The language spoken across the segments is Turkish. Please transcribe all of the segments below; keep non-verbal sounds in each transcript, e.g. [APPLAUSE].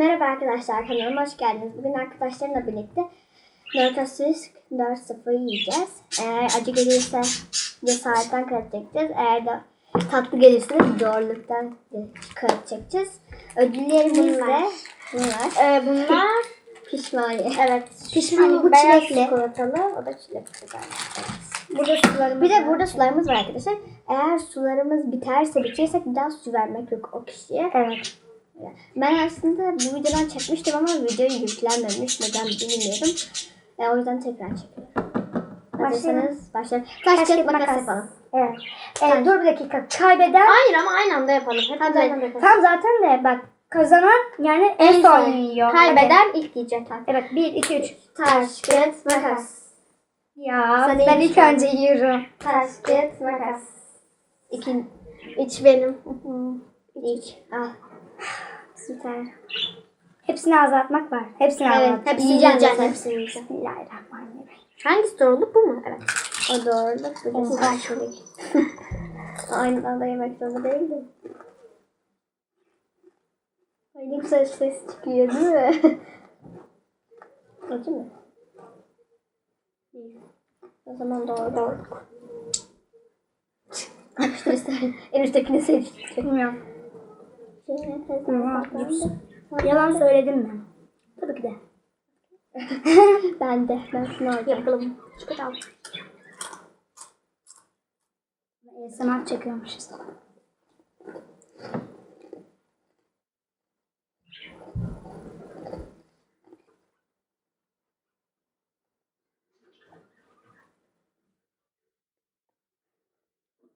Merhaba arkadaşlar kanalıma hoş geldiniz. Bugün arkadaşlarımla birlikte Doritos 4-0 yiyeceğiz. Eğer acı gelirse cesaretten kağıt çekeceğiz. Eğer de tatlı gelirse de zorluktan kağıt çekeceğiz. Ödüllerimiz de Bunlar. bunlar. Ee, bunlar [LAUGHS] Pişmaniye. evet Pişmaniye bu beyaz çilekli. çikolatalı o da çilekli galiba. Burada sularımız Bir de burada sularımız var arkadaşlar. Eğer sularımız biterse bitirsek bir daha su vermek yok o kişiye. Evet. Ben aslında bu videodan çekmiştim ama video yüklenmemiş. Neden bilmiyorum. E, o yüzden tekrar çekiyorum. Hazırsanız başlayalım. Taş kağıt makas yapalım. Evet. Ee, dur bir dakika. Kaybeden Hayır ama aynı anda yapalım. Hep Hadi. aynı anda yapalım. tam zaten de bak kazanan yani en son yiyor. Kaybeden ilk yiyecek. Evet 1 2 3. Taş kağıt makas. Ya Sen ben ilk ilk önce yiyorum. Taş kağıt makas. İki. İç benim. İlk. Al. Süper. Hepsini azaltmak var. Hepsini Evet. azaltmak. Hepsini Yiyeceğim, hepsini yiyeceğim. Bismillahirrahmanirrahim. Hangisi doğruluk bu mu? Evet. O doğruluk. Bu da süperçilik. [LAUGHS] Aynı anda yemek zorunda değil mi? Ne güzel ses çıkıyor değil mi? [LAUGHS] Acı mı? O zaman doğru işte [LAUGHS] en üsttekini seçtik. Bilmiyorum. Yalan söyledim mi? Tabii ki de. [LAUGHS] Ben de. Ben şunu alacağım. Yapalım. Çıkalım. ASMR çekiyormuşuz.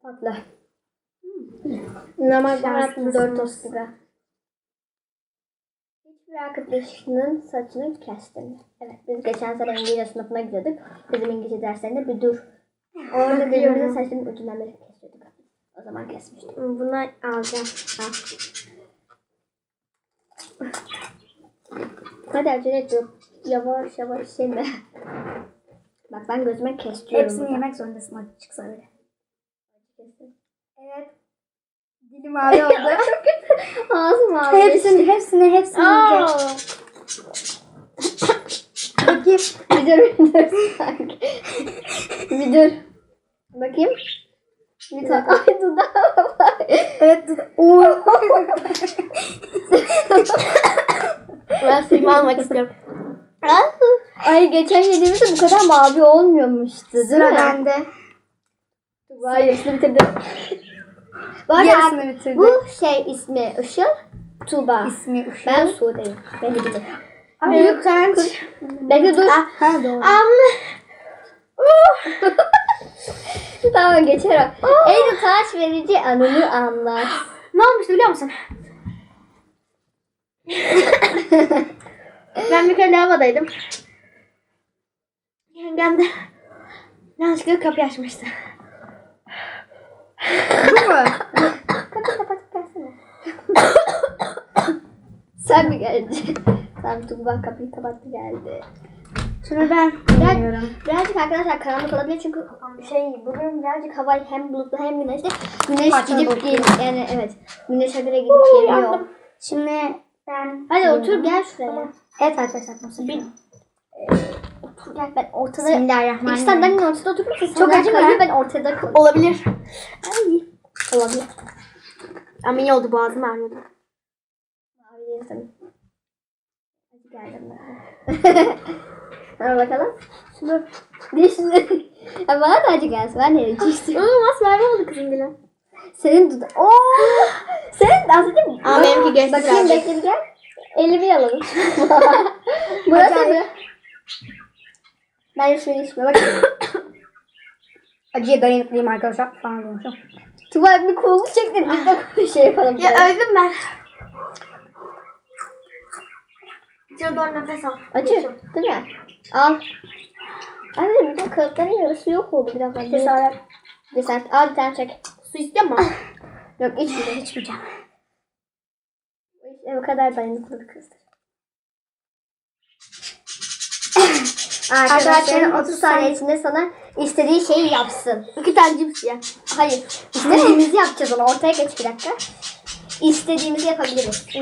Tatlı. Normal baharatlı Doritos gibi. Hiçbir arkadaşının saçını kestim. Evet biz geçen sene İngilizce sınıfına gidiyorduk. Bizim İngilizce derslerinde bir dur. Orada birbirimizin saçının ucundan böyle kesiyorduk. O zaman kesmiştik. Bunu alacağım. Al. Hadi acele et. Yavaş yavaş yeme. Bak ben gözüme kestiriyorum. Hepsini yemek zorundasın açık söyle. Evet. Dilim mavi oldu. [LAUGHS] Ağzım ağrıyor. hepsini, hepsini, hepsini yiyecek. Bakayım. Bir dur, bir dur. sanki. bir dur. Bakayım. Bir tane. Ay dudağım var. Evet. Oo. Ben suyumu almak istiyorum. Ay geçen yediğimizde bu kadar mavi olmuyormuştu değil Sıra mi? bende. Var yarısını bitirdim. Bu arada Yarısını bitirdim. bu şey ismi Işıl. Tuğba. İsmi Uşu. Ben Sude'yim. Beni bilin. Ay, utanç. Bekle dur. Ha doğru. [LAUGHS] tamam geçer o. En utanç verici anını anlat. [GASPS] Ne olmuştu biliyor musun? [LAUGHS] ben bir kere lavabodaydım. Yengem de yanlışlıkla kapıyı açmıştı. Bu mu? Kapıyı kapatıp gelsene. Sen mi geldin? Sen Tuğba kapıyı kapattı geldi. Şimdi ben yiyorum. Birazcık arkadaşlar karanlık olabilir çünkü şey bugün birazcık hava hem bulutlu hem güneşli. Güneş Parçalı gidip bulutlu. gel yani evet. Güneşe göre gidip geliyor. Şimdi ben Hadi otur gel şuraya. Evet arkadaşlar. bir Otur gel ben ortada. Bismillahirrahmanirrahim. İki sandalyenin ortada oturursun. Çok Çok acı mı? acı Ben ortada kalıyorum. Olabilir. Ay. Olabilir. Ama iyi oldu boğazım ağrıyordu. Mavi yerim. Hadi geldim ben. Hadi bakalım. Şunu. Dişini. [LAUGHS] Ya bana da acı gelsin. Ben nereye içtim? Iıı masmavi oldu kızım bile. Senin duda. Oo! Senin aslında değil mi? Ama benimki geçti Bakayım bekle bir gel. Elimi yalalım. Burası [LAUGHS] Ben şunu içme. Bak. Acıya dayanıklıyım arkadaşlar falan diyormuşum. Tuval bir kolunu çektin. Biz de bir [LAUGHS] şey yapalım. Ya öldüm ben. İçine doğru nefes al. Acı. Değil mi? Al. Anne bir de kağıtların yarısı yok oldu bir dakika. Cesaret. Cesaret. Al bir tane çek. Su istiyor mu? [COUGHS] Yok içmeyeceğim. içmeyeceğim. Bu kadar dayanıklı bir kızdır. Arkadaşların 30 saniye içinde sana istediği şeyi yapsın. İki tane cips ye. Hayır. İstediğimizi yapacağız onu. Ortaya geç bir dakika. İstediğimizi yapabiliriz. Hmm.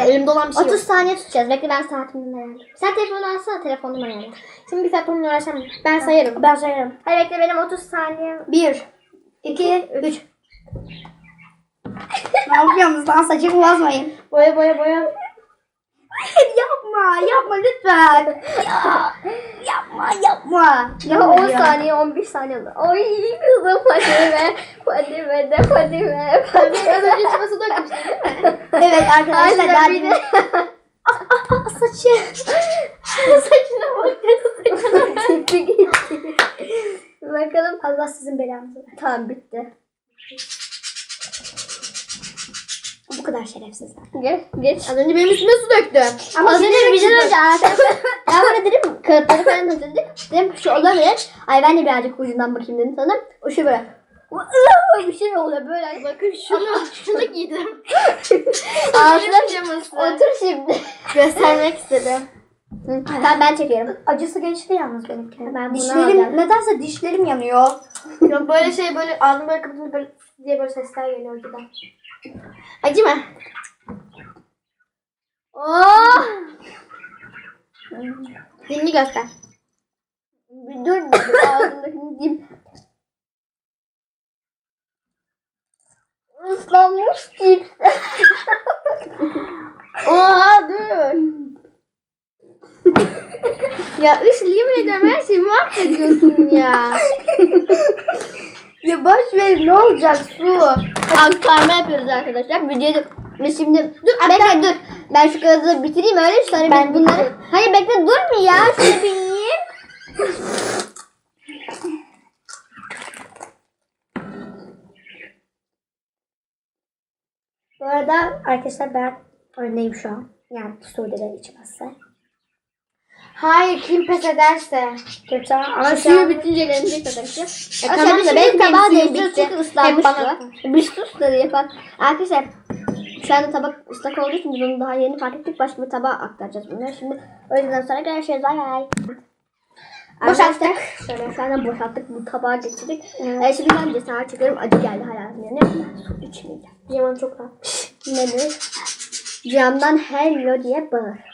elimde olan bir şey 30 yok. saniye tutacağız. Bekle ben saatimden ayarlayayım. Sen telefonu alsana telefonumu ayarla. Şimdi bir saat onunla uğraşamam. Ben sayarım. Ben sayarım. Hayır bekle benim 30 saniye. 1, 2, 3. ne yapıyorsunuz lan saçımı bozmayın. Boya boya boya. [LAUGHS] yapma yapma lütfen. Ya, yapma yapma. Ya 10 saniye 11 saniye oldu. Oy kızım Fadime. Fadime de Fadime. Fadime. Az önce değil mi? Evet arkadaşlar Aynen bir derdim. de. Saçı. [LAUGHS] Saçına bak. Saçına tipi gitti. Bakalım. Allah sizin belanızı. Tamam bitti. Bu kadar şerefsizler. Geç. Geç. Az önce benim üstüme su döktü. Ama Az önce bir şey önce ben bana [LAUGHS] dedim kağıtları falan hazırladık. Dedim şu olabilir. Ay ben de birazcık ucundan bakayım dedim sana. O şu böyle. bir şey oluyor böyle. Bakın şunu, şunu giydim. [LAUGHS] Ağzına. Otur şimdi. Göstermek istedim. Hı, Tamam ben çekiyorum. Acısı geçti yalnız benimki. Ben dişlerim alacağım. nedense dişlerim yanıyor. Yok böyle şey böyle ağzını böyle kapatınca böyle diye böyle sesler geliyor oradan. Oh! Göster. Bir dur bir ağzımdakini diyeyim. Islanmış cips. Oha dur. ya Işıl yemin ederim her şeyi mahvediyorsun ya. Ya boş ver ne olacak su. Aktarma yapıyoruz arkadaşlar. Videoyu şimdi dur bekle dur. Ben şu kağıdı bitireyim öyle sonra Ben bunları. Hayır bekle dur mu ya? Şunu bir yiyeyim. Bu arada arkadaşlar ben öndeyim şu an. Yani Suudiler içmezse. Hayır kim pes ederse. Kötü ama suyu bitince tabii ki. E Arkadaşlar tamam da benim tabağı değiştiriyoruz bitti. Hep bana. Bir sus da yapan. Arkadaşlar şu anda tabak ıslak olduğu için biz onu daha yeni fark ettik. Başka bir tabağa aktaracağız bunları. Şimdi o yüzden sonra görüşürüz. Bay bay. Arkadaşlar şöyle şu anda boşalttık bu tabağı getirdik. Ee, şimdi ben cesaret çekiyorum. Acı geldi hayatım yani. Su içmeyeceğim. Yaman çok rahat. Nedir? Camdan hello diye bağır.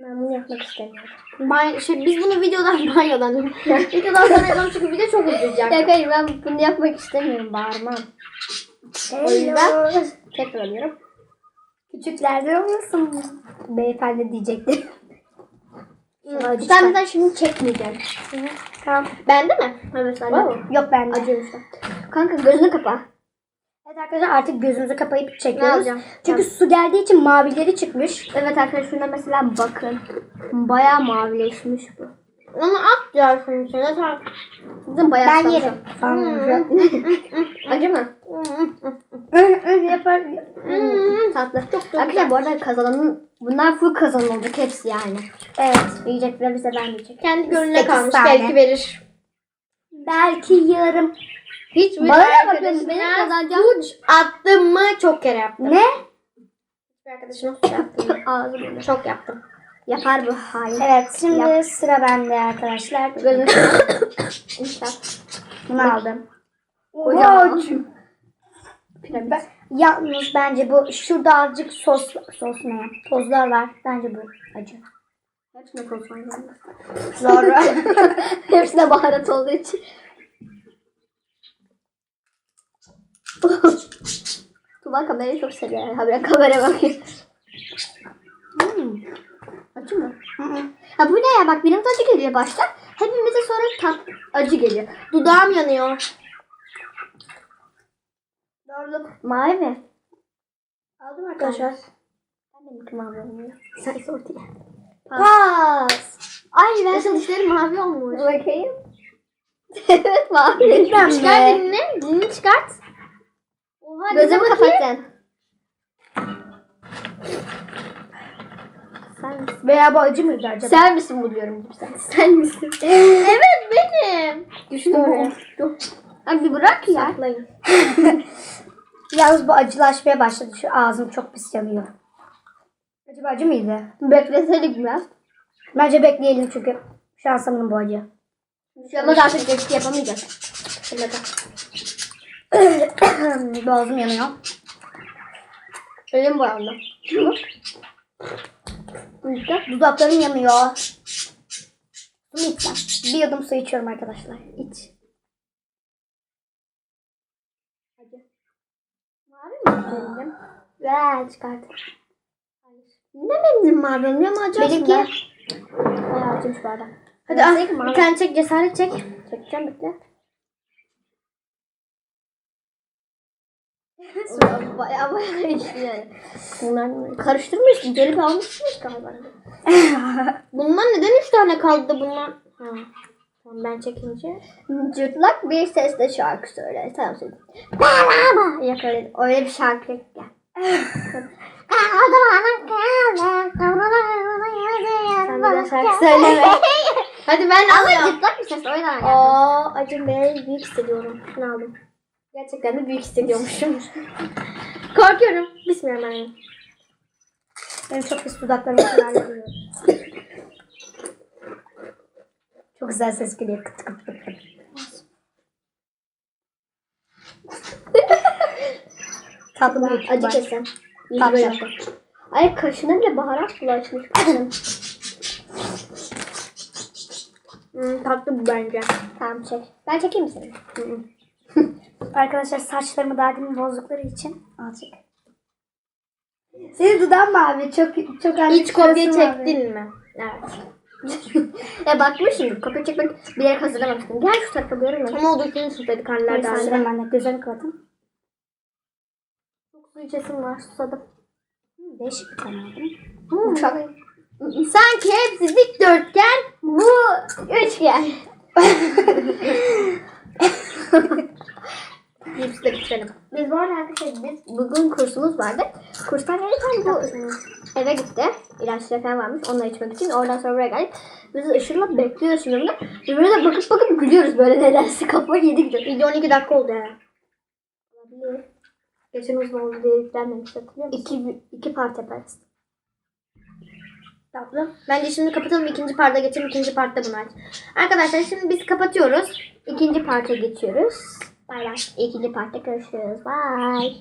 Ben bunu yapmak istemiyorum. Bay, şey, biz bunu videodan [LAUGHS] banyodan videodan sonra yapalım çünkü video çok uzayacak. Ya hayır ben bunu yapmak istemiyorum. Bağırmam. O yüzden tekrar alıyorum. küçüklerden olmasın. Beyefendi diyecekti. Sen bizden şimdi çekmeyeceksin. Tamam. Bende mi? Evet sen Wow. Yok ben de. Acıyormuş da. Kanka gözünü kapa. Evet arkadaşlar artık gözümüzü kapayıp çekiyoruz. Çünkü su geldiği için mavileri çıkmış. Evet arkadaşlar şuna mesela bakın. Bayağı mavileşmiş bu. Onu at şunun içine. Bizim bayağı Ben yerim. Falan. [LAUGHS] Acı mı? Yapar. Tatlı. Arkadaşlar bu arada kazananın bunlar full kazan olacak hepsi yani. Evet. Yiyecekler bize vermeyecek. Kendi gönlüne kalmış. Belki verir. Belki yarım. Hiç Bana da bakın, benim kazanacağım. suç attım mı çok kere yaptım. Ne? Bir arkadaşıma suç yaptım. [LAUGHS] Ağzı böyle. çok yaptım. Yapar bu hain. Evet şimdi sıra bende arkadaşlar. Gözünü. [LAUGHS] Bunu aldım. Kocaman. Piramit. Yalnız bence bu şurada azıcık sos sos ne? Tozlar var. Bence bu acı. Hepsine lazım. Zor. [LAUGHS] Hepsine baharat olduğu için. [LAUGHS] Tuba kamerayı çok seviyor. Habire kameraya bakıyor. Hmm. Acı mı? Ha bu ne ya? Bak benim acı geliyor başta. Hepimize sonra tat acı geliyor. Dudağım yanıyor. Doğru. Mavi mi? Aldım arkadaşlar. Ben mavi olmuyor. Sen ortaya. Pas. Ay ben Nasıl dişlerim mavi olmuş. bakayım. [LAUGHS] evet mavi. Lütfen be. dilini. Dilini çıkart. Oha Gözümü dize kapat bakayım. sen. Misin? Veya bu acı mıydı acaba? Sen misin bu diyorum sen. Sen misin? [LAUGHS] evet benim. Düştü oraya. Abi bırak ya. Saklayın. [LAUGHS] Yalnız bu acılaşmaya başladı. Şu ağzım çok pis yanıyor. Acaba acı mıydı? Bekleseydik biraz. Bence bekleyelim çünkü şansımın bu acı. Şu anda artık geçti yapamayacağız. [COUGHS] Boğazım yanıyor. Elim boyandı. İşte dudaklarım yanıyor. Su mu içsem? Bir yudum su içiyorum arkadaşlar. İç. Mavi mi benim? Ver çıkart. Ne benim mavi mu acı Benimki-? Bayağı acıymış bu arada. Hadi al. Bir tane çek cesaret çek. Çekeceğim bekle. Baya baya içti yani. Bunlar karıştırmış, gelip almışsınız galiba. [LAUGHS] Bundan neden üç tane kaldı da bunlar? Ha. Tamam ben çekince. Cırtlak bir sesle şarkı söyle. Tamam söyle. Merhaba. Yok öyle, bir şarkı yok [LAUGHS] ya. Sen bir de şarkı söyleme. Hadi ben Ama alıyorum. cırtlak bir ses o yüzden yaptım. Aa acım ben büyük hissediyorum. Şunu aldım. Gerçekten de büyük hissediyormuşum. Korkuyorum. Bismillahirrahmanirrahim. Benim çok pis dudaklarım yanıyor. Çok güzel ses geliyor. Kıt kıt kıt kıt. Tatlı bir Acı. Yüzü Tatlı. böyle yaptı. Ay kaşına bile baharat bulaşmış kızım. Hmm, tatlı bu bence. tamam çek. Ben çekeyim mi seni? Arkadaşlar saçlarımı daha demin bozdukları için azıcık. Senin dudağın mavi. Çok çok az Hiç kopya şurası mavi. çektin mi? Evet. ya bakmışsın kopya çekmek bilerek hazırlamamıştım. Gel şu tarafa görün mü? Ama o sınıftaydı karneler Neyse derdi. sıra bende. Gözlerimi kapatın. Çok su içesim var susadım. Hı, Değişik bir tane aldım. Hmm. Çok. Sanki hepsi dikdörtgen. Bu üçgen. [LAUGHS] De bitirelim. Biz bu arada arkadaşlar biz bugün kursumuz vardı. Kurstan gelirken bu eve gitti. İlaçları falan varmış. Onları içmek için. Oradan sonra buraya geldik. Biz Işıl'la bekliyoruz şimdi de bakıp bakıp gülüyoruz böyle nedense. [LAUGHS] Kafayı yedik. de. Video 12 dakika oldu ya. Olabilir. Geçen uzun oldu diye yüklenmemiş hatırlıyor musun? İki, iki part yaparız. Tatlı. Bence şimdi kapatalım ikinci parta geçelim. ikinci partta bunu aç. Arkadaşlar şimdi biz kapatıyoruz. İkinci parta geçiyoruz. Bay bay. İkinci partta görüşürüz. Bye.